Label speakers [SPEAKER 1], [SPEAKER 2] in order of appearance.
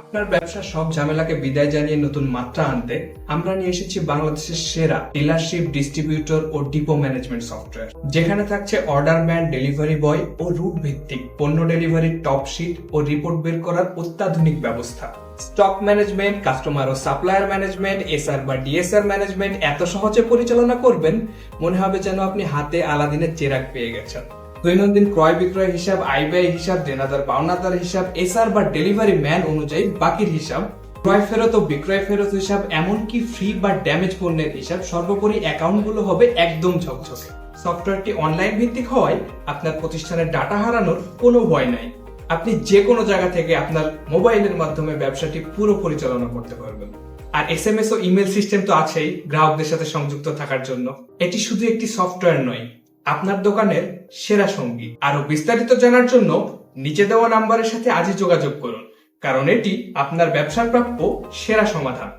[SPEAKER 1] আপনার ব্যবসার সব ঝামেলাকে বিদায় জানিয়ে নতুন মাত্রা আনতে, আমরা নিয়ে এসেছি বাংলাদেশের সেরা ডিলারশিপ, ডিস্ট্রিবিউটর ও ডিপো ম্যানেজমেন্ট সফটওয়্যার। যেখানে থাকছে অর্ডার ম্যান, ডেলিভারি বয় ও রুট ভিত্তিক পণ্য ডেলিভারির টপ শিট ও রিপোর্ট বের করার অত্যাধুনিক ব্যবস্থা। স্টক ম্যানেজমেন্ট, কাস্টমার ও সাপ্লায়ার ম্যানেজমেন্ট, এসআর বা ডিএসআর ম্যানেজমেন্ট এত সহজে পরিচালনা করবেন, মনে হবে যেন আপনি হাতে আলাদিনের চেরাগ পেয়ে গেছেন। দৈনন্দিন ক্রয় বিক্রয় হিসাব আয় ব্যয় হিসাব, দেনাদার পাওনাদার হিসাব, এসআর বা ডেলিভারি ম্যান অনুযায়ী বাকির হিসাব, ক্রয় ফেরত ও বিক্রয় ফেরত হিসাব, এমনকি ফ্রি বা ড্যামেজ পণ্যের হিসাব, সর্বোপরি অ্যাকাউন্টগুলো হবে একদম ঝকঝকে। সফটওয়্যারটি অনলাইন ভিত্তিক হওয়ায় আপনার প্রতিষ্ঠানের ডাটা হারানোর কোনো ভয় নাই। আপনি যে কোনো জায়গা থেকে আপনার মোবাইলের মাধ্যমে ব্যবসাটি পুরো পরিচালনা করতে পারবেন। আর এস এম এস ও ইমেল সিস্টেম তো আছেই গ্রাহকদের সাথে সংযুক্ত থাকার জন্য। এটি শুধু একটি সফটওয়্যার নয় আপনার দোকানের সেরা সঙ্গী। আরও বিস্তারিত জানার জন্য নিচে দেওয়া নাম্বারের সাথে আজই যোগাযোগ করুন, কারণ এটি আপনার ব্যবসার প্রাপ্য সেরা সমাধান।